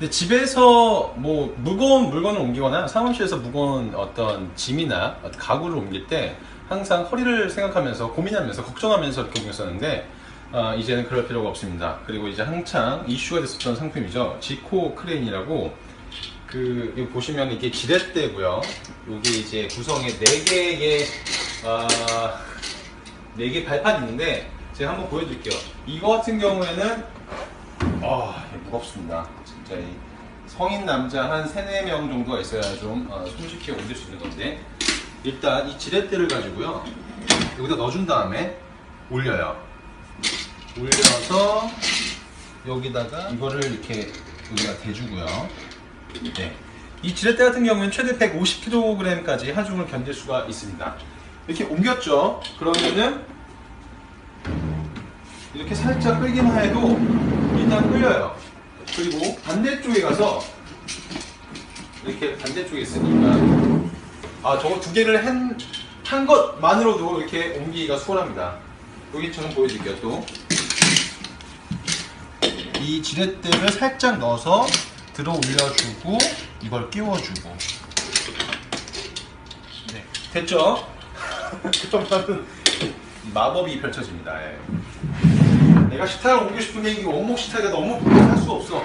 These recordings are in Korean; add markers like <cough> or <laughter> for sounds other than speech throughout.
근데 집에서 뭐 무거운 물건을 옮기거나 사무실에서 무거운 어떤 짐이나 가구를 옮길 때 항상 허리를 생각하면서 고민하면서 걱정하면서 이렇게 옮겼었는데 아, 이제는 그럴 필요가 없습니다. 그리고 이제 한창 이슈가 됐었던 상품이죠. 지코 크레인이라고 그 여기 보시면 이게 지렛대고요. 이게 이제 구성에 4개의 아, 4개 발판이 있는데 제가 한번 보여드릴게요. 이거 같은 경우에는 아, 무겁습니다. 진짜 이 성인 남자 한 3, 4명 정도가 있어야 좀 어, 손쉽게 옮길 수 있는 건데 일단 이 지렛대를 가지고요. 여기다 넣어준 다음에 올려요. 올려서 여기다가 이거를 이렇게 여기다 대주고요. 네. 이 지렛대 같은 경우는 최대 150kg까지 하중을 견딜 수가 있습니다. 이렇게 옮겼죠? 그러면은 이렇게 살짝 끌기만 해도 일단 끌려요. 그리고 반대쪽에 가서 이렇게 반대쪽에 있으니까 아 저거 두 개를 한, 한 것만으로도 이렇게 옮기기가 수월합니다. 여기처럼 보여드릴게요 또. 이 지렛대를 살짝 넣어서 들어 올려주고 이걸 끼워주고 네 됐죠? <laughs> 그러면 마법이 펼쳐집니다. 예. 내가 식탁을 옮기고 싶은데 이 원목 식탁이 너무 할 수가 없어.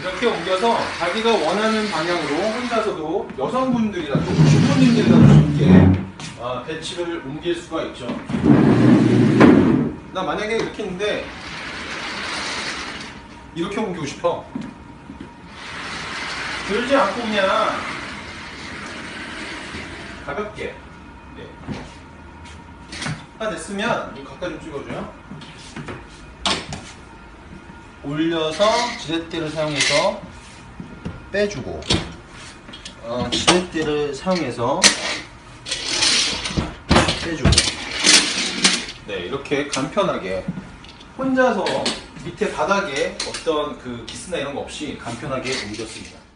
이렇게 옮겨서 자기가 원하는 방향으로 혼자서도 여성분들이라도 주부님들이라도 쉽게 아, 배치를 옮길 수가 있죠. 나 만약에 이렇게 있는데 이렇게 옮기고 싶어. 들지 않고 그냥 가볍게. 네. 다 됐으면 이거 가까이 좀 찍어줘요. 올려서 지렛대를 사용해서 빼주고 어, 지렛대를 사용해서 빼주고. 네 이렇게 간편하게 혼자서 밑에 바닥에 어떤 그 기스나 이런 거 없이 간편하게 옮겼습니다